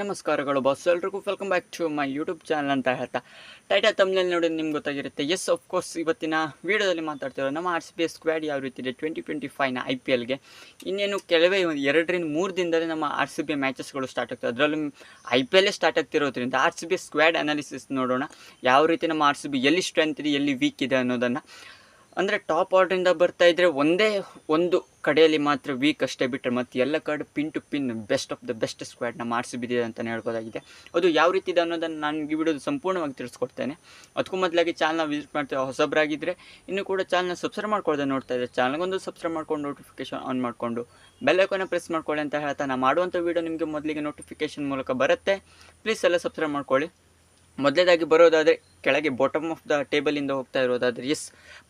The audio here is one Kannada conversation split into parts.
ನಮಸ್ಕಾರಗಳು ಬಾಸ್, ಎಲ್ರಿಗೂ welcome back to my YouTube channel ಅಂತ ಹೇಳ್ತಾ. ಟೈಟಲ್ ತಮ್ಮಲ್ಲಿ ನೋಡಿ ನಿಮ್ಗೆ ಗೊತ್ತಾಗಿರುತ್ತೆ. ಎಸ್ ಕೋರ್ಸ್ ಇವತ್ತಿನ ವೀಡಿಯೋದಲ್ಲಿ ಮಾತಾಡ್ತಿರೋ ನಮ್ಮ ಆರ್ ಸಿ ಬಿ ಸ್ಕ್ವಾಡ್ ಯಾವ ರೀತಿ ಇದೆ? ಟ್ವೆಂಟಿ ಟ್ವೆಂಟಿ ಫೈವ್ನ ಐ ಪಿ ಎಲ್ಗೆ ಇನ್ನೇನು ಕೆಲವೇ ಒಂದು ಎರಡರಿಂದ ಮೂರು ದಿನದಲ್ಲಿ ನಮ್ಮ ಆರ್ ಸಿ ಬಿ ಮ್ಯಾಚಸ್ಗಳು ಸ್ಟಾರ್ಟ್ ಆಗ್ತವೆ. ಅದರಲ್ಲೂ ಐ ಪಿ ಎಲ್ಲೇ start ಆಗ್ತಿರೋದ್ರಿಂದ R C B squad analysis ನೋಡೋಣ. ಯಾವ ರೀತಿ ನಮ್ಮ ಆರ್ ಸಿ ಬಿ ಎಲ್ಲಿ ಸ್ಟ್ರೆಂತ್ ಇದೆ, ಎಲ್ಲಿ ವೀಕ್ ಇದೆ ಅನ್ನೋದನ್ನು. ಅಂದರೆ ಟಾಪ್ ಆರ್ಡ್ರಿಂದ ಬರ್ತಾ ಇದ್ದರೆ ಒಂದೇ ಒಂದು ಕಡೆಯಲ್ಲಿ ಮಾತ್ರ ವೀಕ್ ಅಷ್ಟೇ ಬಿಟ್ಟರೆ ಮತ್ತು ಎಲ್ಲ ಕಡೆ pin to pin best of the best ಸ್ಕ್ವಾಡ್ನ ಮಾಡಿಸಿ ಬಿದ್ದಿದೆ ಅಂತಲೇ ಹೇಳ್ಬೋದಾಗಿದೆ. ಅದು ಯಾವ ರೀತಿ ಇದೆ ಅನ್ನೋದನ್ನು ನಾನು ಈ ವಿಡಿಯೋದು ಸಂಪೂರ್ಣವಾಗಿ ತಿಳಿಸ್ಕೊಡ್ತೇನೆ. ಅದಕ್ಕೂ ಮೊದಲಾಗಿ ಚಾನಲ್ನ ವಿಸಿಟ್ ಮಾಡ್ತೀವಿ ಹೊಸಬರಾಗಿದ್ದರೆ ಇನ್ನೂ ಕೂಡ ಚಾನಲ್ನ ಸಬ್ಸ್ಕ್ರೈಬ್ ಮಾಡ್ಕೊಳ್ಳೋದೇ ನೋಡ್ತಾ ಇದ್ದರೆ ಚಾನಲ್ಗೊಂದು ಸಬ್ಸ್ಕ್ರೈಬ್ ಮಾಡ್ಕೊಂಡು ನೋಟಿಫಿಕೇಶನ್ ಆನ್ ಮಾಡಿಕೊಂಡು ಬೆಲ್ಲೈಕೋನ ಪ್ರೆಸ್ ಮಾಡ್ಕೊಳ್ಳಿ ಅಂತ ಹೇಳ್ತಾ ನಾನು ಮಾಡುವಂಥ ವೀಡಿಯೋ ನಿಮಗೆ ಮೊದಲಿಗೆ ನೋಟಿಫಿಕೇಶನ್ ಮೂಲಕ ಬರುತ್ತೆ. ಪ್ಲೀಸ್ ಎಲ್ಲ ಸಬ್ಸ್ಕ್ರೈಬ್ ಮಾಡ್ಕೊಳ್ಳಿ. ಮೊದಲೇದಾಗಿ ಬರೋದಾದರೆ ಕೆಳಗೆ ಬಾಟಮ್ ಆಫ್ ದ ಟೇಬಲಿಂದ ಹೋಗ್ತಾ ಇರೋದಾದರೆ ಎಸ್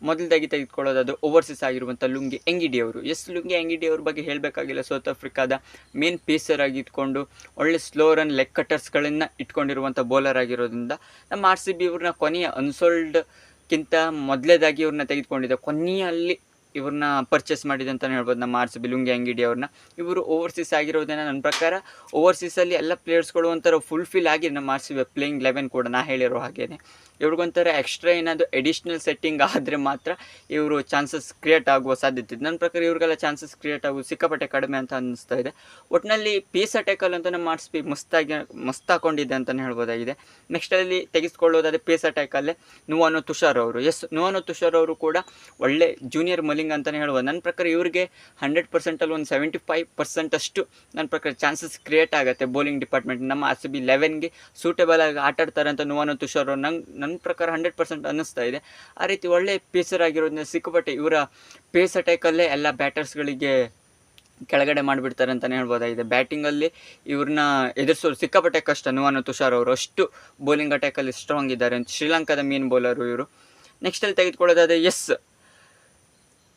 ಮೊದಲದಾಗಿ ತೆಗೆದುಕೊಳ್ಳೋದಾದ್ರೆ ಓವರ್ಸೀಸ್ ಆಗಿರುವಂಥ ಲುಂಗಿ ಎಂಗಿಡಿ ಅವರು. ಎಸ್ ಲುಂಗಿ ಎಂಗಿಡಿ ಅವ್ರ ಬಗ್ಗೆ ಹೇಳಬೇಕಾಗಿಲ್ಲ. ಸೌತ್ ಆಫ್ರಿಕಾದ ಮೇನ್ ಪೇಸರ್ ಆಗಿ ಇಟ್ಕೊಂಡು ಒಳ್ಳೆ ಸ್ಲೋ ರನ್ ಲೆಗ್ ಕಟರ್ಸ್ಗಳನ್ನು ಇಟ್ಕೊಂಡಿರುವಂಥ ಬೌಲರ್ ಆಗಿರೋದ್ರಿಂದ, ನಮ್ಮ ಆರ್ ಸಿ ಬಿ ಇವ್ರನ್ನ ಕೊನೆಯ ಅನ್ಸೋಲ್ಡ್ಕ್ಕಿಂತ ಮೊದಲೇದಾಗಿ ಇವ್ರನ್ನ ತೆಗೆದುಕೊಂಡಿದ್ದೆ ಕೊನೆಯಲ್ಲಿ ಇವ್ರನ್ನ ಪರ್ಚೇಸ್ ಮಾಡಿದೆ ಅಂತಲೇ ಹೇಳ್ಬೋದು. ನಮ್ಮ R C B Lungi Ngidi ಅವ್ರನ್ನ. ಇವರು ಓವರ್ಸೀಸ್ ಆಗಿರೋದನ್ನ ನನ್ನ ಪ್ರಕಾರ ಓವರ್ಸೀಸಲ್ಲಿ ಎಲ್ಲ ಪ್ಲೇಯರ್ಸ್ಗಳು ಒಂಥರ ಫುಲ್ಫಿಲ್ ಆಗಿ ನಮ್ಮ R C B playing eleven ಕೂಡ ನಾ ಹೇಳಿರೋ ಹಾಗೇನೆ. ಇವ್ರಿಗೊಂಥರ ಎಕ್ಸ್ಟ್ರಾ ಏನಾದರೂ ಎಡಿಷ್ನಲ್ ಸೆಟ್ಟಿಂಗ್ ಆದರೆ ಮಾತ್ರ ಇವರು ಚಾನ್ಸಸ್ ಕ್ರಿಯೇಟ್ ಆಗುವ ಸಾಧ್ಯತೆ ಇದೆ. ನನ್ನ ಪ್ರಕಾರ ಇವ್ರಿಗೆಲ್ಲ ಚಾನ್ಸಸ್ ಕ್ರಿಯೇಟ್ ಆಗುವ ಸಿಕ್ಕಾಪಟ್ಟೆ ಕಡಿಮೆ ಅಂತ ಅನ್ನಿಸ್ತಾ ಇದೆ. ಒಟ್ಟಿನಲ್ಲಿ ಪೀಸ್ ಅಟ್ಯಾಕಲ್ ಅಂತ ನಮ್ಮ ಆರ್ ಸಿ ಬಿ ಮಸ್ತಾಗಿ ಮಸ್ತ್ ಹಾಕೊಂಡಿದೆ ಅಂತಲೇ ಹೇಳ್ಬೋದಾಗಿದೆ. ನೆಕ್ಸ್ಟಲ್ಲಿ ತೆಗೆಸ್ಕೊಳ್ಳೋದಾದ್ರೆ ಪೇಸ್ ಅಟ್ಯಾಕಲ್ಲೇ ನುವಾನೋ ತುಷಾರ್ ಅವರು. ಎಸ್ ನುವಾನೋ ತುಷಾರ್ ಅವರು ಕೂಡ ಒಳ್ಳೆ ಜೂನಿಯರ್ ಮಲಿಂಗ್ ಅಂತಲೇ ಹೇಳ್ಬೋದು ನನ್ನ ಪ್ರಕಾರ ಇವರಿಗೆ ಹಂಡ್ರೆಡ್ ಪರ್ಸೆಂಟಲ್ಲಿ ಒಂದು ಸೆವೆಂಟಿ ಫೈವ್ ಪರ್ಸೆಂಟ್ ಅಷ್ಟು ನನ್ನ ಪ್ರಕಾರ ಚಾನ್ಸಸ್ ಕ್ರಿಯೇಟ್ ಆಗುತ್ತೆ ಬೌಲಿಂಗ್ ಡಿಪಾರ್ಟ್ಮೆಂಟ್ ನಮ್ಮ ಆರ್ ಸಿ ಬಿ ಲೆವೆನ್ಗೆ ಸೂಟೇಬಲ್ ಆಗಿ ಆಟ ಅಂತ ನೋವನ್ನು ತುಷಾರ್ ನಂಗೆ ನನ್ನ ಪ್ರಕಾರ ಹಂಡ್ರೆಡ್ ಪರ್ಸೆಂಟ್ ಅನ್ನಿಸ್ತಾ ಇದೆ. ಆ ರೀತಿ ಒಳ್ಳೆ ಪೇಸರ್ ಆಗಿರೋದನ್ನ ಸಿಕ್ಕಾಪಟ್ಟೆ ಇವರ ಪೇಸ್ ಅಟ್ಯಾಕಲ್ಲೇ ಎಲ್ಲ ಬ್ಯಾಟರ್ಸ್ಗಳಿಗೆ ಕೆಳಗಡೆ ಮಾಡಿಬಿಡ್ತಾರೆ ಅಂತಲೇ ಹೇಳ್ಬೋದಾಗಿದೆ. ಬ್ಯಾಟಿಂಗಲ್ಲಿ ಇವ್ರನ್ನ ಎದುರಿಸೋರು ಸಿಕ್ಕಾಪಟ್ಟೆ ಕಷ್ಟ ನುವಾನ ತುಷಾರ್ ಅವರು. ಅಷ್ಟು ಬೌಲಿಂಗ್ ಅಟ್ಯಾಕಲ್ಲಿ ಸ್ಟ್ರಾಂಗ್ ಇದ್ದಾರೆ ಶ್ರೀಲಂಕಾದ ಮೇನ್ ಬೌಲರು ಇವರು. ನೆಕ್ಸ್ಟಲ್ಲಿ ತೆಗೆದುಕೊಳ್ಳೋದಾದ್ರೆ yes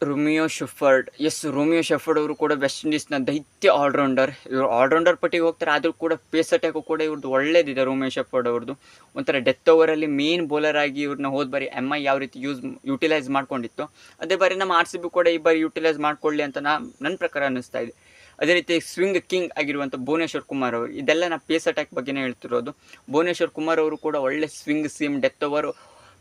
Romario Shepherd. Yes Romario Shepherd ಅವರು ಕೂಡ ವೆಸ್ಟ್ ಇಂಡೀಸ್ನ ದೈತ್ಯ ಆಲ್ರೌಂಡರ್. ಇವರು ಆಲ್ರೌಂಡರ್ ಪಟ್ಟಿಗೆ ಹೋಗ್ತಾರೆ, ಆದರೂ ಕೂಡ ಪೇಸ್ ಅಟ್ಯಾಕು ಕೂಡ ಇವ್ರದ್ದು ಒಳ್ಳೇದಿದೆ ರೋಮಿಯೋ ಶೆಫರ್ಡ್ ಅವ್ರದ್ದು ಒಂಥರ ಡೆತ್ ಓವರಲ್ಲಿ ಮೇನ್ ಬೌಲರ್ ಆಗಿ ಇವ್ರನ್ನ ಹೋದ ಬಾರಿ ಎಂ ಐ ಯಾವ ರೀತಿ ಯೂಸ್ ಯುಟಿಲೈಸ್ ಮಾಡ್ಕೊಂಡಿತ್ತು. ಅದೇ ಬಾರಿ ನಮ್ಮ ಆರ್ ಸಿ ಬಿ ಕೂಡ ಈ ಬಾರಿ ಯುಟಿಲೈಸ್ ಮಾಡ್ಕೊಳ್ಳಿ ಅಂತ ನಾ ನನ್ನ ಪ್ರಕಾರ ಅನ್ನಿಸ್ತಾ ಇದೆ. ಅದೇ ರೀತಿ ಸ್ವಿಂಗ್ ಕಿಂಗ್ ಆಗಿರುವಂಥ ಭುವನೇಶ್ವರ್ ಕುಮಾರ್ ಅವರು, ಇದೆಲ್ಲ ನಾ ಪೇಸ್ ಅಟ್ಯಾಕ್ ಬಗ್ಗೆನೇ ಹೇಳ್ತಿರೋದು. ಭುವನೇಶ್ವರ್ ಕುಮಾರ್ ಅವರು ಕೂಡ ಒಳ್ಳೆ ಸ್ವಿಂಗ್ ಸೀಮ್ ಡೆತ್ ಓವರು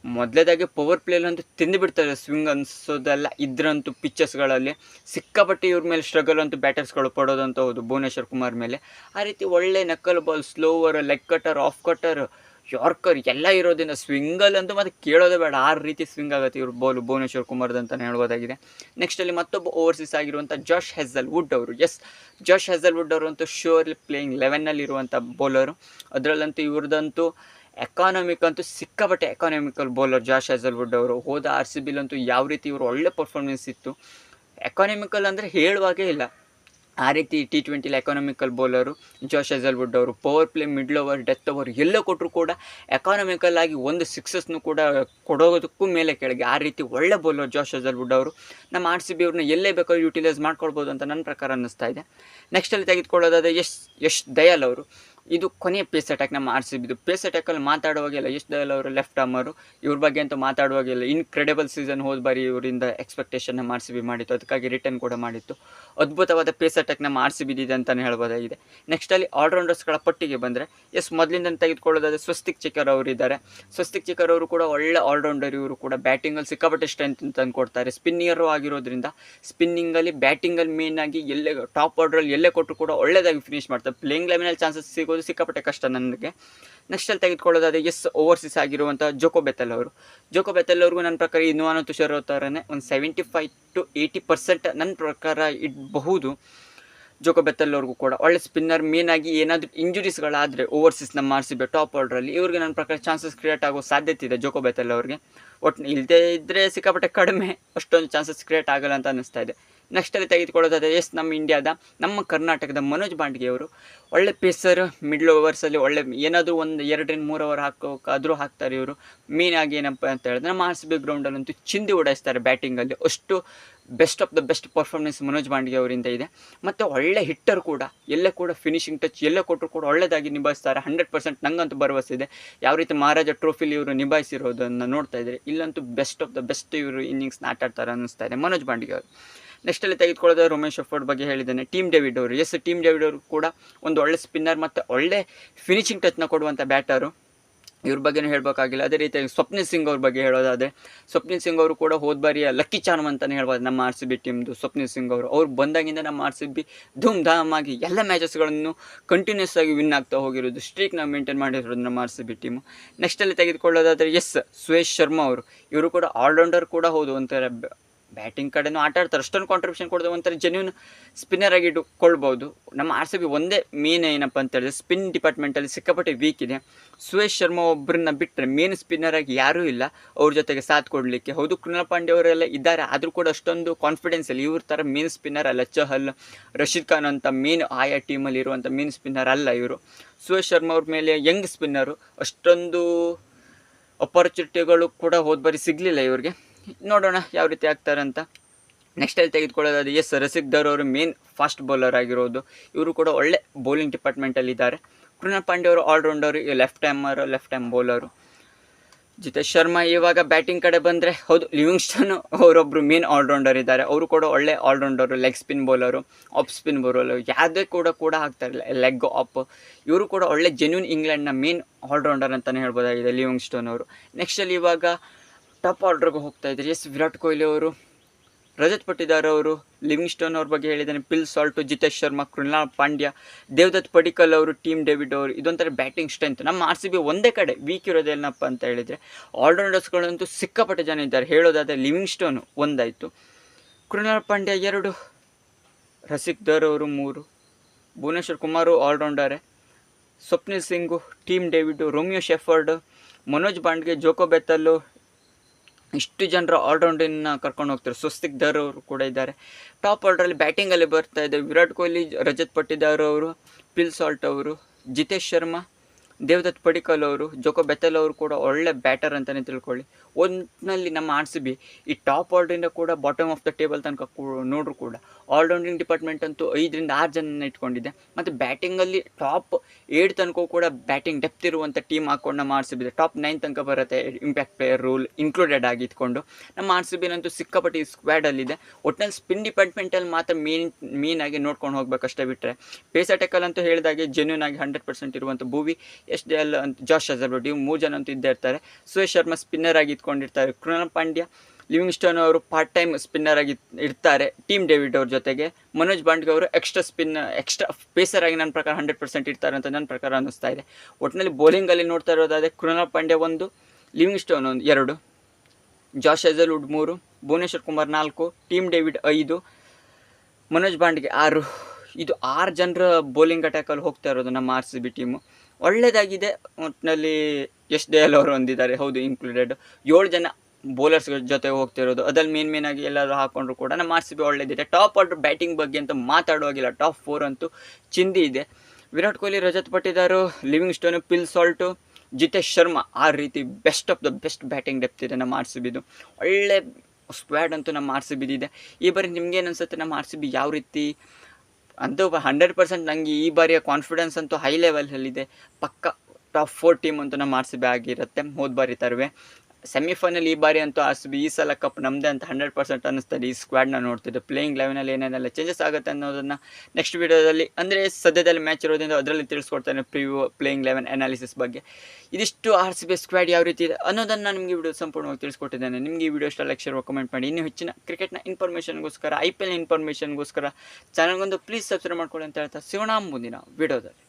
ಮೊದಲೇದಾಗಿ ಪವರ್ ಪ್ಲೇಲಂತೂ ತಿಂದು ಬಿಡ್ತಾರೆ ಸ್ವಿಂಗ್ ಅನ್ಸೋದೆಲ್ಲ ಇದ್ರಂತೂ ಪಿಚ್ಚರ್ಸ್ಗಳಲ್ಲಿ ಸಿಕ್ಕಾಪಟ್ಟೆ ಇವ್ರ ಮೇಲೆ ಸ್ಟ್ರಗಲ್ ಅಂತೂ ಬ್ಯಾಟರ್ಸ್ಗಳು ಪಡೋದಂತ ಹೌದು, ಭುವನೇಶ್ವರ್ ಕುಮಾರ್ ಮೇಲೆ. ಆ ರೀತಿ ಒಳ್ಳೆ knuckle ball slower leg cutter off cutter yorker ಎಲ್ಲ ಇರೋದ್ರಿಂದ ಸ್ವಿಂಗಲ್ಲಂತೂ ಮತ್ತು ಕೇಳೋದೇ ಬೇಡ. ಆ ರೀತಿ ಸ್ವಿಂಗ್ ಆಗುತ್ತೆ ಇವ್ರ ಬಾಲು ಭುವನೇಶ್ವರ್ ಕುಮಾರ್ದು ಅಂತಲೇ ಹೇಳ್ಬೋದಾಗಿದೆ. ನೆಕ್ಸ್ಟಲ್ಲಿ ಮತ್ತೊಬ್ಬ ಓವರ್ಸೀಸ್ ಆಗಿರುವಂಥ ಜಾಶ್ ಹೆಝಲ್ ವುಡ್ ಅವರು. ಎಸ್ ಜಾಶ್ ಹೆಝಲ್ ವುಡ್ ಅವರು ಅಂತೂ ಶೋರ್ಲಿ ಪ್ಲೇಯಿಂಗ್ ಲೆವೆನ್ನಲ್ಲಿರುವಂಥ ಬೌಲರು ಅದರಲ್ಲಂತೂ ಇವ್ರದ್ದಂತೂ ಎಕಾನಮಿಕ್ ಅಂತೂ ಸಿಕ್ಕಾಪಟ್ಟೆ ಎಕಾನಮಿಕಲ್ ಬೌಲರ್ ಜಾಶ್ ಹೆಝಲ್ವುಡ್ ಅವರು ಹೋದ ಆರ್ ಸಿ ಬಿಲಂತೂ ಯಾವ ರೀತಿ ಇವರು ಒಳ್ಳೆ ಪರ್ಫಾರ್ಮೆನ್ಸ್ ಇತ್ತು? ಎಕಾನಮಿಕಲ್ ಅಂದರೆ ಹೇಳುವಾಗೇ ಇಲ್ಲ. ಆ ರೀತಿ ಟಿ ಟ್ವೆಂಟಿಲಿ ಎಕಾನಮಿಕಲ್ ಬೌಲರು ಜಾಶ್ ಹೆಜಲ್ವುಡ್ ಅವರು power play middle over death over ಎಲ್ಲ ಕೊಟ್ಟರು ಕೂಡ ಎಕಾನಮಿಕಲ್ ಆಗಿ ಒಂದು ಸಿಕ್ಸಸ್ನು ಕೂಡ ಕೊಡೋದಕ್ಕೂ ಮೇಲೆ ಕೆಳಗೆ ಆ ರೀತಿ ಒಳ್ಳೆ ಬೌಲರ್ ಜಾಶ್ ಹೆಜಲ್ವುಡ್ ಅವರು ನಮ್ಮ ಆರ್ ಸಿ ಬಿ ಅವ್ರನ್ನ ಎಲ್ಲೇ ಬೇಕಾದ್ರೂ ಯುಟಿಲೈಸ್ ಮಾಡ್ಕೊಳ್ಬೋದು ಅಂತ ನನ್ನ ಪ್ರಕಾರ ಅನ್ನಿಸ್ತಾ ಇದೆ. ನೆಕ್ಸ್ಟಲ್ಲಿ ತೆಗೆದುಕೊಳ್ಳೋದಾದ್ರೆ ಯಶ್ ಯಶ್ ದಯಾಲ್ ಅವರು. ಇದು ಕೊನೆಯ ಪೇಸ್ ಅಟ್ಯಾಕ್ ನಮ್ಮ ಪೇಸ್ ಅಟ್ಯಾಕಲ್ಲಿ ಮಾತಾಡುವಾಗೆಲ್ಲ ಯಶ್ ದಯಾಲ್ ಅವರು ಲೆಫ್ಟ್ ಆಮರು ಇವ್ರ ಬಗ್ಗೆ ಅಂತೂ ಮಾತಾಡುವಾಗೆಲ್ಲ ಇನ್ಕ್ರೆಡಿಬಲ್ ಸೀಸನ್ ಹೋದ ಬಾರಿ ಇವರಿಂದ ಎಕ್ಸ್ಪೆಕ್ಟೇಷನ್ ನಮ್ಮ ಮಾಡಿತ್ತು. ಅದಕ್ಕಾಗಿ ರಿಟರ್ನ್ ಕೂಡ ಮಾಡಿತ್ತು. ಅದ್ಭುತವಾದ ಪೇಸ್ ಅಟ್ಯಾಕ್ ನಮ್ಮ ಅಂತಲೇ ಹೇಳ್ಬೋದಾಗಿದೆ. ನೆಕ್ಸ್ಟಲ್ಲಿ ಆಲ್ರೌಂಡರ್ಸ್ಗಳ ಪಟ್ಟಿಗೆ ಬಂದರೆ ಎಸ್ ಮೊದಲಿಂದ ತೆಗೆದುಕೊಳ್ಳೋದಾದ್ರೆ ಸ್ವಸ್ತಿಕ್ ಚಿಕ್ಕರ್ ಅವರು ಇದ್ದಾರೆ. ಸ್ವಸ್ತಿಕ್ ಚಿಕ್ಕರ್ ಅವರು ಕೂಡ ಒಳ್ಳೆ ಆಲ್ರೌಂಡರ್ ಇವರು ಕೂಡ ಬ್ಯಾಟಿಂಗಲ್ಲಿ ಸಿಕ್ಕಾಪಟ್ಟೆ ಸ್ಟ್ರೆಂತ್ ಅಂತ ಕೊಡ್ತಾರೆ. ಸ್ಪಿನ್ನಿಯರು ಆಗಿರೋದ್ರಿಂದ ಸ್ಪಿನ್ನಿಂಗಲ್ಲಿ ಬ್ಯಾಟಿಂಗಲ್ಲಿ ಮೇನ್ ಆಗಿ ಎಲ್ಲೇ ಟಾಪ್ ಆರ್ಡ್ರಲ್ಲಿ ಎಲ್ಲೇ ಕೊಟ್ಟರು ಕೂಡ ಒಳ್ಳೆಯದಾಗಿ ಫಿನಿಶ್ ಮಾಡ್ತಾರೆ. ಪ್ಲೇಯಿಂಗ್ ಲೆವೆನಲ್ಲಿ ಚಾನ್ಸಸ್ ಸಿಗೋದು ಸಿಕ್ಕಾಪಟ್ಟೆ ಕಷ್ಟ ನನಗೆ. ನೆಕ್ಸ್ಟಲ್ಲಿ ತೆಗೆದುಕೊಳ್ಳೋದಾದ್ರೆ ಎಸ್ ಓವರ್ಸೀಸ್ ಆಗಿರುವಂಥ ಜೋಕೋ ಬೆತ್ತಲ್ ಅವರು. ಜೋಕೋ ಬೆತ್ತಲ್ ಅವ್ರಿಗೂ ನನ್ನ ಪ್ರಕಾರ ಇನ್ನೂ ಅನ್ನೋ ತುಷಾರ್ ಥರನೇ ಒಂದು seventy five to eighty percent ನನ್ನ ಪ್ರಕಾರ ಇಡಬಹುದು. ಜೋಕೋ ಬೆತ್ತಲ್ ಅವ್ರಿಗೂ ಕೂಡ. ಒಳ್ಳೆ ಸ್ಪಿನ್ನರ್ ಮೇನ್ ಆಗಿ ಏನಾದರೂ ಇಂಜುರೀಸ್ಗಳಾದರೆ ಓವರ್ಸೀಸ್ ನಮ್ಮ ಆರ್ ಸಿ ಬಿ ಟಾಪ್ ಆರ್ಡ್ರಲ್ಲಿ ಇವ್ರಿಗೆ ನನ್ನ ಪ್ರಕಾರ ಚಾನ್ಸಸ್ ಕ್ರಿಯೇಟ್ ಆಗೋ ಸಾಧ್ಯತೆ ಇದೆ ಜೋಕೋ ಬೆತ್ತಲ್ ಅವ್ರಿಗೆ. ಒಟ್ಟು ಇಲ್ಲದೇ ಇದ್ದರೆ ಸಿಕ್ಕಾಪಟ್ಟೆ ಕಡಿಮೆ. ಅಷ್ಟೊಂದು ಚಾನ್ಸಸ್ ಕ್ರಿಯೇಟ್ ಆಗಲ್ಲ ಅಂತ ಅನ್ನಿಸ್ತಾ ಇದೆ. ನೆಕ್ಸ್ಟಲ್ಲಿ ತೆಗೆದುಕೊಳ್ಳೋದಾದ ಎಸ್ ನಮ್ಮ ಇಂಡಿಯಾದ ನಮ್ಮ ಕರ್ನಾಟಕದ ಮನೋಜ್ ಬಾಂಡ್ಗೆ ಅವರು ಒಳ್ಳೆ ಪೇಸರ್ ಮಿಡ್ಲ್ ಓವರ್ಸಲ್ಲಿ ಒಳ್ಳೆ, ಏನಾದರೂ ಒಂದು ಎರಡರಿಂದ ಮೂರು ಓವರ್ ಹಾಕೋಕ್ಕಾದರೂ ಹಾಕ್ತಾರೆ ಇವರು. ಮೇನ್ ಆಗಿ ಏನಪ್ಪ ಅಂತ ಹೇಳಿದ್ರೆ, ನಮ್ಮ ಆರ್ ಸಿ ಬಿ ಗ್ರೌಂಡಲ್ಲಂತೂ ಚಿಂದಿ ಓಡಾಯಿಸ್ತಾರೆ ಬ್ಯಾಟಿಂಗಲ್ಲಿ ಅಷ್ಟು best of the best performance Manoj Bhandage ಅವರಿಂದ ಇದೆ. ಮತ್ತು ಒಳ್ಳೆ ಹಿಟ್ಟರ್ ಕೂಡ, ಎಲ್ಲೇ ಕೂಡ ಫಿನಿಶಿಂಗ್ ಟಚ್ ಎಲ್ಲೇ ಕೊಟ್ಟರು ಕೂಡ ಒಳ್ಳೆಯದಾಗಿ ನಿಭಾಯಿಸ್ತಾರೆ. ಹಂಡ್ರೆಡ್ ಪರ್ಸೆಂಟ್ ನಂಗಂತೂ ಭರವಸೆ ಇದೆ. ಯಾವ ರೀತಿ ಮಹಾರಾಜ ಟ್ರೋಫಿಲಿ ಇವರು ನಿಭಾಯಿಸಿರೋದನ್ನು ನೋಡ್ತಾ ಇದ್ದಾರೆ ಇಲ್ಲಂತೂ ಬೆಸ್ಟ್ ಆಫ್ ದ ಬೆಸ್ಟ್ ಇವರು ಇನ್ನಿಂಗ್ಸ್ನ ಆಟಾಡ್ತಾರೆ ಅನ್ನಿಸ್ತಾ ಇದೆ ಮನೋಜ್ ಬಾಂಡ್ಗೆ ಅವರು. ನೆಕ್ಸ್ಟಲ್ಲಿ ತೆಗೆದುಕೊಳ್ಳೋದು ರೋಮೇಶ್ ಶೆಫರ್ಡ್ ಬಗ್ಗೆ ಹೇಳಿದ್ದೇನೆ. ಟೀಮ್ ಡೇವಿಡ್ ಅವರು. ಎಸ್ ಟೀಮ್ ಡೇವಿಡ್ ಅವರು ಕೂಡ ಒಂದು ಒಳ್ಳೆ ಸ್ಪಿನ್ನರ್ ಮತ್ತು ಒಳ್ಳೆ ಫಿನಿಶಿಂಗ್ ಟಚ್ನ ಕೊಡುವಂಥ ಬ್ಯಾಟರು ಇವ್ರ ಬಗ್ಗೆನೂ ಹೇಳಬೇಕಾಗಿಲ್ಲ. ಅದೇ ರೀತಿಯಾಗಿ ಸ್ವಪ್ನಿಲ್ ಸಿಂಗ್ ಅವ್ರ ಬಗ್ಗೆ ಹೇಳೋದಾದರೆ, ಸ್ವಪ್ನಿಲ್ ಸಿಂಗ್ ಅವರು ಕೂಡ ಹೋದ ಬಾರಿಯ ಲಕ್ಕಿ ಚಾರ್ಮ್ ಅಂತಲೇ ಹೇಳ್ಬೋದು ನಮ್ಮ ಆರ್ ಸಿ ಬಿ ಟೀಮ್ದು ಸ್ವಪ್ನಿಲ್ ಸಿಂಗ್ ಅವರು. ಅವ್ರು ಬಂದಾಗಿಂದ ನಮ್ಮ ಆರ್ ಸಿ ಬಿ ಧೂಮ್ ಧಾಮ್ ಆಗಿ ಎಲ್ಲ ಮ್ಯಾಚಸ್ಗಳನ್ನು ಕಂಟಿನ್ಯೂಸ್ ಆಗಿ ವಿನ್ ಆಗ್ತಾ ಹೋಗಿರೋದು. ಸ್ಟ್ರೀಕ್ನ ಮೇಂಟೈನ್ ಮಾಡಿರೋದು ನಮ್ಮ ಆರ್ ಸಿ ಬಿ ಟೀಮು ನೆಕ್ಸ್ಟಲ್ಲಿ ತೆಗೆದುಕೊಳ್ಳೋದಾದರೆ ಎಸ್ ಸುರೇಶ್ ಶರ್ಮಾ ಅವರು. ಇವರು ಕೂಡ ಆಲ್ರೌಂಡರ್ ಕೂಡ ಹೌದು ಒಂಥರ ಬ್ಯಾಟಿಂಗ್ ಕಡೆನೂ ಆಟ ಆಡ್ತಾರೆ. ಅಷ್ಟೊಂದು ಕಾಂಟ್ರಿಬ್ಯೂಷನ್ ಕೊಡೋದು ಒಂಥರ ಜೆನ್ಯೂನ್ ಸ್ಪಿನ್ನರ್ ಆಗಿ ಇಟ್ಟುಕೊಳ್ಬೋದು ನಮ್ಮ ಆರ್ ಸಿ ಬಿ ಒಂದೇ ಮೇನ್ ಏನಪ್ಪ ಅಂತ ಹೇಳಿದ್ರೆ ಸ್ಪಿನ್ ಡಿಪಾರ್ಟ್ಮೆಂಟಲ್ಲಿ ಸಿಕ್ಕಾಪಟ್ಟೆ ವೀಕ್ ಇದೆ. ಸುರೇಶ್ ಶರ್ಮಾ ಒಬ್ಬರನ್ನ ಬಿಟ್ಟರೆ ಮೇನ್ ಸ್ಪಿನ್ನರ್ ಆಗಿ ಯಾರೂ ಇಲ್ಲ. ಅವ್ರ ಜೊತೆಗೆ ಸಾಥ್ ಕೊಡಲಿಕ್ಕೆ. ಹೌದು, ಕೃಣಲ್ ಪಾಂಡೆ ಅವರೆಲ್ಲ ಇದ್ದಾರೆ. ಆದರೂ ಕೂಡ ಅಷ್ಟೊಂದು ಕಾನ್ಫಿಡೆನ್ಸ್ ಇಲ್ಲ ಇವ್ರ ಥರ ಮೇನ್ ಸ್ಪಿನ್ನರ್ ಅಲ್ಲ. ಚಹಲ್, ರಶೀದ್ ಖಾನ್ ಅಂತ ಮೇನ್ ಆಯಾ ಟೀಮಲ್ಲಿ ಇರುವಂಥ ಮೇನ್ ಸ್ಪಿನ್ನರ್ ಅಲ್ಲ ಇವರು. ಸುರೇಶ್ ಶರ್ಮಾ ಅವ್ರ ಮೇಲೆ ಯಂಗ್ ಸ್ಪಿನ್ನರು ಅಷ್ಟೊಂದು ಅಪರ್ಚುನಿಟಿಗಳು ಕೂಡ ಹೋದ್ಬರಿ ಬಾರಿ ಸಿಗಲಿಲ್ಲ ಇವ್ರಿಗೆ. ನೋಡೋಣ ಯಾವ ರೀತಿ ಆಗ್ತಾರೆ ಅಂತ ನೆಕ್ಸ್ಟ್ ಅಲ್ಲಿ ತೆಗೆದುಕೊಳ್ಳೋದಾದ ಎಸ್ ರಸಿಕ್ದರ್ ಅವರು ಮೇನ್ ಫಾಸ್ಟ್ ಬೌಲರ್ ಆಗಿರೋದು. ಇವರು ಕೂಡ ಒಳ್ಳೆ ಬೌಲಿಂಗ್ ಡಿಪಾರ್ಟ್ಮೆಂಟಲ್ಲಿ ಇದ್ದಾರೆ. ಕೃಣಾಲ್ ಪಾಂಡೆ ಅವರು allrounder left armer left arm bowler Jitesh Sharma ಇವಾಗ ಬ್ಯಾಟಿಂಗ್ ಕಡೆ ಬಂದರೆ, ಹೌದು ಲಿವಿಂಗ್ಸ್ಟನ್ ಅವರೊಬ್ಬರು ಮೇನ್ ಆಲ್ರೌಂಡರ್ ಇದ್ದಾರೆ. ಅವರು ಕೂಡ ಒಳ್ಳೆ allrounder leg spin bowler off spin bowler ಯಾವುದೇ ಕೂಡ ಕೂಡ ಆಗ್ತಾರೆ ಲೆಗ್ ಆಪ್ ಇವರು ಕೂಡ ಒಳ್ಳೆ ಜೆನ್ಯೂನ್ ಇಂಗ್ಲೆಂಡ್ನ ಮೇನ್ ಆಲ್ರೌಂಡರ್ ಅಂತಲೇ ಹೇಳ್ಬೋದಾಗಿದೆ ಲಿವಿಂಗ್ಸ್ಟೋನ್ ಅವರು. ನೆಕ್ಸ್ಟಲ್ಲಿ ಇವಾಗ ಟಾಪ್ ಆರ್ಡ್ರಿಗೆ ಹೋಗ್ತಾ ಇದ್ದಾರೆ ಎಸ್, ವಿರಾಟ್ ಕೊಹ್ಲಿ ಅವರು, ರಜತ್ ಪಟ್ಟಿದಾರ್ ಅವರು ಲಿವಿಂಗ್ಸ್ಟೋನ್ ಅವ್ರ ಬಗ್ಗೆ ಹೇಳಿದ್ದಾನೆ. ಪಿಲ್ ಸಾಲ್ಟು, ಜಿತೇಶ್ ಶರ್ಮಾ, ಕೃಣಾಲ್ ಪಾಂಡ್ಯ, ದೇವದತ್ ಪಡಿಕಲ್ ಅವರು, ಟೀಮ್ ಡೇವಿಡ್ ಅವರು, ಇದೊಂಥರ ಬ್ಯಾಟಿಂಗ್ ಸ್ಟ್ರೆಂತ್. ನಮ್ಮ ಆರ್ ಸಿ ಬಿ ಒಂದೇ ಕಡೆ ವೀಕ್ ಇರೋದೇನಪ್ಪ ಅಂತ ಹೇಳಿದರೆ, ಆಲ್ರೌಂಡರ್ಸ್ಗಳಂತೂ ಸಿಕ್ಕಾಪಟ್ಟೆ ಜನ ಇದ್ದಾರೆ. ಹೇಳೋದಾದರೆ ಲಿವಿಂಗ್ಸ್ಟೋನ್ ಒಂದಾಯಿತು. ಕೃಣಾಲ್ ಪಾಂಡ್ಯ ಎರಡು, ರಸಿಕ್ ದರ್ ಅವರು ಮೂರು, Bhuvneshwar Kumar ಆಲ್ರೌಂಡರೇ, Swapnil Singh, Tim David, Romario Shepherd, Manoj Bhandage Jacob Bethell ಇಷ್ಟು ಜನರ ಆಲ್ರೌಂಡನ್ನ ಕರ್ಕೊಂಡು ಹೋಗ್ತಾರೆ. ಸುಸ್ತಿಕ್ ದರ್ ಅವರು ಕೂಡ ಇದ್ದಾರೆ. ಟಾಪ್ ಆರ್ಡ್ರಲ್ಲಿ ಬ್ಯಾಟಿಂಗಲ್ಲಿ ಬರ್ತಾ ಇದೆ. ವಿರಾಟ್ ಕೊಹ್ಲಿ, ರಜತ್ ಪಟ್ಟಿದಾರ್ ಅವರು ಪಿಲ್ ಸಾಲ್ಟ್ ಅವರು, ಜಿತೇಶ್ ಶರ್ಮಾ ದೇವದತ್ ಪಡಿಕಲ್ ಅವರು, ಜೋಕೋ ಬೆತ್ತಲ್ ಅವರು ಕೂಡ ಒಳ್ಳೆ ಬ್ಯಾಟರ್ ಅಂತಲೇ ತಿಳ್ಕೊಳ್ಳಿ. ಒಟ್ನಲ್ಲಿ ನಮ್ಮ ಆರ್ ಸಿ ಬಿ, ಈ ಟಾಪ್ ಆರ್ಡ್ರಿಂದ ಕೂಡ ಬಾಟಮ್ ಆಫ್ ದ ಟೇಬಲ್ ತನಕ ನೋಡ್ರು ಕೂಡ. ಆಲ್ರೌಂಡಿಂಗ್ ಡಿಪಾರ್ಟ್ಮೆಂಟ್ ಅಂತೂ ಐದರಿಂದ ಆರು ಜನ ಇಟ್ಕೊಂಡಿದೆ. ಮತ್ತು ಬ್ಯಾಟಿಂಗಲ್ಲಿ ಟಾಪ್ ಏಟ್ ತನಕ ಕೂಡ ಬ್ಯಾಟಿಂಗ್ ಡೆಪ್ತ್ ಇರುವಂಥ ಟೀಮ್ ಹಾಕೊಂಡು ನಮ್ಮ R C B top nine ತನಕ ಬರುತ್ತೆ ಇಂಪ್ಯಾಕ್ಟ್ ಪ್ಲೇಯರ್ ರೂಲ್ ಇನ್ಕ್ಲೂಡೆಡ್ ಆಗಿ ಇಟ್ಕೊಂಡು. ನಮ್ಮ ಆರ್ ಸಿ ಬಿನಂತೂ ಸಿಕ್ಕಾಪಟ್ಟಿ ಸ್ಕ್ವಾಡಲ್ಲಿದೆ ಒಟ್ಟಿನಲ್ಲಿ ಸ್ಪಿನ್ ಡಿಪಾರ್ಟ್ಮೆಂಟಲ್ಲಿ ಮಾತ್ರ ಮೇನ್ ಮೇನ್ ಆಗಿ ನೋಡ್ಕೊಂಡು ಹೋಗ್ಬೇಕಷ್ಟೇ ಬಿಟ್ಟರೆ ಪೇಸ್ ಅಟ್ಯಾಕಲ್ ಅಂತೂ ಹೇಳಿದಾಗೆ ಜೆನ್ಯೂನ್ ಆಗಿ ಹಂಡ್ರೆಡ್ ಪರ್ಸೆಂಟ್ ಇರುವಂಥ ಭೂವಿ. ಡಿ ಎಲ್ ಅಂತ, ಜಾಶ್ ಅಜರ್ಬಟ್ ಇವು ಮೂರು ಜನ ಅಂತ ಇದ್ದೇ ಇರ್ತಾರೆ. ಸುರೇಶ್ ಶರ್ಮಾ ಸ್ಪಿನ್ನರ್ ಆಗಿ ಇಟ್ಕೊಂಡಿರ್ತಾರೆ ಪಾಂಡ್ಯ ಲಿವಿಂಗ್ಸ್ಟೋನ್ ಅವರು ಪಾರ್ಟ್ ಟೈಮ್ ಸ್ಪಿನ್ನರ್ ಆಗಿ ಇರ್ತಾರೆ. ಟೀಮ್ ಡೇವಿಡ್ ಅವ್ರ ಜೊತೆಗೆ. ಮನೋಜ್ ಬಾಂಡ್ಗೆ ಅವರು ಎಕ್ಸ್ಟ್ರಾ ಸ್ಪಿನ್ ಎಕ್ಸ್ಟ್ರಾ ಪೇಸರ್ ಆಗಿ ನನ್ನ ಪ್ರಕಾರ ಹಂಡ್ರೆಡ್ ಪರ್ಸೆಂಟ್ ಇರ್ತಾರೆ ಅಂತ ನನ್ನ ಪ್ರಕಾರ ಅನ್ನಿಸ್ತಾ ಇದೆ. ಒಟ್ಟಿನಲ್ಲಿ ಬೌಲಿಂಗಲ್ಲಿ ನೋಡ್ತಾ ಇರೋದಾದರೆ ಕೃಣಾಲ್ ಪಾಂಡ್ಯ ಒಂದು, ಲಿವಿಂಗ್ ಸ್ಟೋನ್ ಒಂದು, ಎರಡು, ಜಾಶ್ ಹೆಜಲ್ವುಡ್ ಮೂರು, ಭುವನೇಶ್ವರ್ ಕುಮಾರ್ ನಾಲ್ಕು, ಟೀಮ್ ಡೇವಿಡ್ ಐದು, ಮನೋಜ್ ಬಾಂಡ್ಗೆ ಆರು. ಇದು ಆರು ಜನರ ಬೌಲಿಂಗ್ ಅಟ್ಯಾಕಲ್ಲಿ ಹೋಗ್ತಾ ಇರೋದು ನಮ್ಮ ಆರ್ ಸಿ ಬಿ ಟೀಮು ಒಳ್ಳೆಯದಾಗಿದೆ ಒಟ್ಟಿನಲ್ಲಿ ಯಶ್ ದಯಾಲ್ ಅವರು ಹೊಂದಿದ್ದಾರೆ ಹೌದು ಇನ್ಕ್ಲೂಡೆಡ್ ಏಳು ಜನ ಬೌಲರ್ಸ್ ಜೊತೆ ಹೋಗ್ತಿರೋದು. ಅದ್ರಲ್ಲಿ ಮೇನ್ ಮೇನ್ ಆಗಿ ಎಲ್ಲಾದರೂ ಹಾಕೊಂಡ್ರು ಕೂಡ ನಮ್ಮ ಆರ್ ಸಿ ಬಿ ಒಳ್ಳೇದಿದೆ. ಟಾಪ್ ಆರ್ಡರ್ ಬ್ಯಾಟಿಂಗ್ ಬಗ್ಗೆ ಅಂತ ಮಾತಾಡುವಾಗಿಲ್ಲ ಟಾಪ್ ಫೋರ್ ಅಂತೂ ಚಿಂದಿ ಇದೆ. Virat Kohli, Rajat Patidar Livingstone Phil Salt Jitesh Sharma, ಆ ರೀತಿ best of the best batting depth ಇದೆ ನಮ್ಮ ಆರ್ ಸಿ ಬಿದು. ಒಳ್ಳೆ ಸ್ಕ್ವಾಡ್ ಅಂತೂ ನಮ್ಮ ಆರ್ ಸಿ ಬಿದಿದೆ. ಈ ಬಾರಿ ನಿಮ್ಗೇನು ಅನ್ಸುತ್ತೆ? ನಮ್ಮ ಆರ್ ಸಿ ಬಿ ಯಾವ ರೀತಿ ಅಂತೂ ಹಂಡ್ರೆಡ್ ಪರ್ಸೆಂಟ್ ನನಗೆ ಈ ಬಾರಿಯ ಕಾನ್ಫಿಡೆನ್ಸ್ ಅಂತೂ ಹೈ ಲೆವೆಲಲ್ಲಿದೆ ಪಕ್ಕ ಟಾಪ್ ಫೋರ್ ಟೀಮ್ ಅಂತೂ ನಮ್ಮ ಆರ್ ಸಿ ಬಿ ಆಗಿರುತ್ತೆ. ಹೋದ ಬಾರಿ ತರುವೆ. ಸೆಮಿಫೈನಲ್ ಈ ಬಾರಿ ಅಂತೂ ಆರ್ ಸಿ ಈ ಸಲ ಕಪ್ ನಮ್ಮದೇ ಅಂತ ಹಂಡ್ರೆಡ್ ಪರ್ಸೆಂಟ್ ಅನ್ನಿಸ್ತದೆ. ಈ ಸ್ಕ್ವಾಡ್ನ ನೋಡ್ತಿದ್ದೆ ಪ್ಲೇಯಿಂಗ್ ಲೆವೆನಲ್ಲಿ ಏನೇನೆಲ್ಲ ಚೇಂಜಸ್ ಆಗುತ್ತೆ ಅನ್ನೋದನ್ನು ನೆಕ್ಸ್ಟ್ ವೀಡಿಯೋದಲ್ಲಿ, ಅಂದರೆ ಸದ್ಯದಲ್ಲಿ ಮ್ಯಾಚ್ ಇರೋದ್ರಿಂದ ಅದರಲ್ಲಿ ತಿಳಿಸ್ಕೊಡ್ತಾನೆ ಪ್ರಿವ್ಯೂ ಪ್ಲೇಯಿಂಗ್ ಲೆವೆನ್ ಅನಾಲಿಸಿಸ್ ಬಗ್ಗೆ. ಇದಿಷ್ಟು ಆರ್ ಸಿ ಬಿ ಸ್ಕ್ವಾಡ್ ಯಾವ ರೀತಿ ಇದೆ ಅನ್ನೋದನ್ನು ನಾನು ನಿಮಗೆ ವಿಡಿಯೋ ಸಂಪೂರ್ಣವಾಗಿ ತಿಳಿಸ್ಕೊಟ್ಟಿದ್ದೇನೆ. ನಿಮಗೆ ಈ ವಿಡಿಯೋ ಇಷ್ಟ ಲೈಕ್ ಶೇರ್ ಕಮೆಂಟ್ ಮಾಡಿ. ಇನ್ನೂ ಹೆಚ್ಚಿನ ಕ್ರಿಕೆಟ್ನ ಇನ್ಫಾರ್ಮೇಷನ್ಗೋಸ್ಕರ ಐ ಪಿ ಎಲ್ ಇನ್ಫಾರ್ಮೇಷನ್ಗೋಸ್ಕರ ಚಾನಲ್ಗೊಂದು ಪ್ಲೀಸ್ ಸಬ್ಸ್ಕ್ರೈಬ್ ಮಾಡ್ಕೊಳ್ಳಿ ಅಂತ ಹೇಳ್ತಾ ಸಿಗೋಣ ಮುಂದಿನ ವಿಡಿಯೋದಲ್ಲಿ.